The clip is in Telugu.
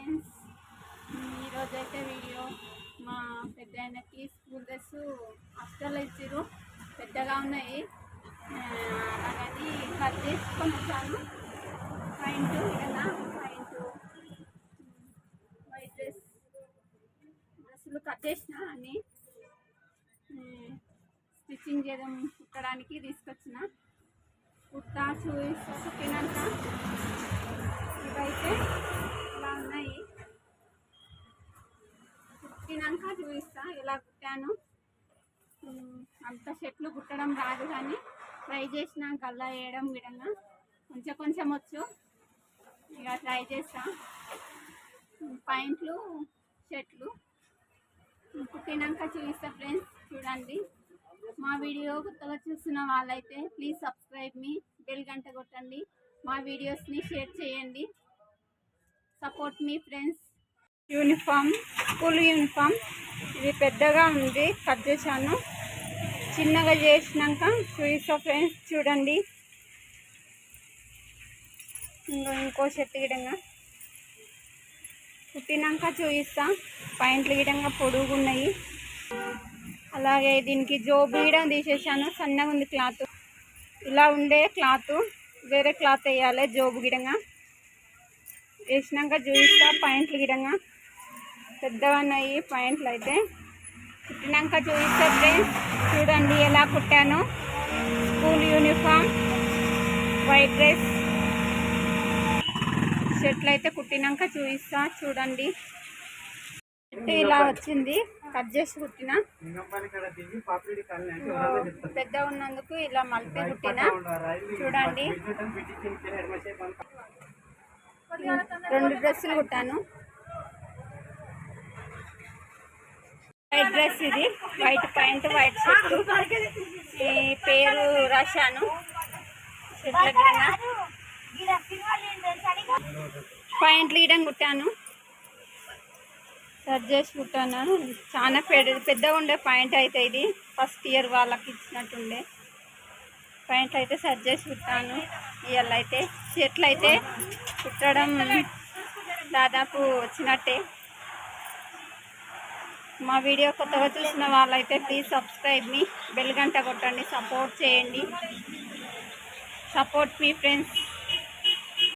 ఫ్రెండ్స్ ఈరోజు అయితే వీడియో మా పెద్ద ఆయనకి స్కూల్ డ్రెస్ హాస్టల్లో ఇచ్చారు పెద్దగా ఉన్నాయి. అలాగని కట్ చేసుకొని వచ్చాను పాయింట్ కదా పాయింట్ వైట్ డ్రెస్. డ్రెస్సులు కట్ చేసిన అని స్టిచ్చింగ్ చేయడం కుట్టడానికి తీసుకొచ్చిన. కుట్టా చూసి కుట్టినాక ఇవైతే కుట్టినాక చూపిస్తా ఎలా కుట్టాను. అంత షర్ట్లు కుట్టడం రాదు కానీ ట్రై చేసిన గల్లా వేయడం విధంగా కొంచెం కొంచెం వచ్చు. ఇక ట్రై చేస్తా. పాయింట్లు షర్ట్లు కుట్టినాక చూపిస్తా ఫ్రెండ్స్ చూడండి. మా వీడియో కొత్తగా చూస్తున్న వాళ్ళైతే ప్లీజ్ సబ్స్క్రైబ్ మీ బెల్ గంట కొట్టండి. మా వీడియోస్ని షేర్ చేయండి. సపోర్ట్ మీ ఫ్రెండ్స్. Uniform school uniform. ఇది పెద్దగా ఉంది కట్ చేశాను. చిన్నగా చేసినాక చూపిస్తా ఫ్రెండ్స్ చూడండి. ఇంకో ఇంకో షర్ట్ గిడంగా కుట్టినాక చూపిస్తా. పాయింట్లు గిడంగా పొడుగున్నాయి అలాగే దీనికి జోబు గిడం తీసేసాను సన్నగా ఉంది క్లాత్. ఇలా ఉండే క్లాత్ వేరే క్లాత్ వేయాలి జోబు గిడంగా వేసినాక చూపిస్తా పాయింట్లు గిడంగా పెద్దగా ఉన్నాయి పాయింట్లు అయితే కుట్టినాక చూపిస్తా ఫ్రెండ్స్ చూడండి ఎలా కుట్టాను. School uniform white dress. షర్ట్లు అయితే కుట్టినాక చూపిస్తా చూడండి. షర్ట్ ఇలా వచ్చింది కట్ చేసి కుట్టిన. పెద్ద ఉన్నందుకు ఇలా మలిపి కుట్టిన. చూడండి. రెండు డ్రెస్సులు కుట్టాను. డ్రెస్ ఇది. వైట్ ప్యాంట్ వైట్ షర్ట్ ఈ పేరు రాశాను షర్ట్ల పాయింట్లు గీయడం కుట్టాను. సర్చ్ చేసి కుట్టాను. చాలా పెద్ద పెద్దగా ఉండే పాయింట్ అయితే ఇది. ఫస్ట్ ఇయర్ వాళ్ళకి ఇచ్చినట్టుండే. పాయింట్లు అయితే సర్చ్ చేసి కుట్టాను. ఇవాళ అయితే షర్ట్లు అయితే కుట్టడం దాదాపు వచ్చినట్టే. మా వీడియో కొత్తగా చూసిన వాళ్ళైతే ప్లీజ్ సబ్స్క్రైబ్ మీ బెల్ గంట కొట్టండి సపోర్ట్ చేయండి. సపోర్ట్ మీ ఫ్రెండ్స్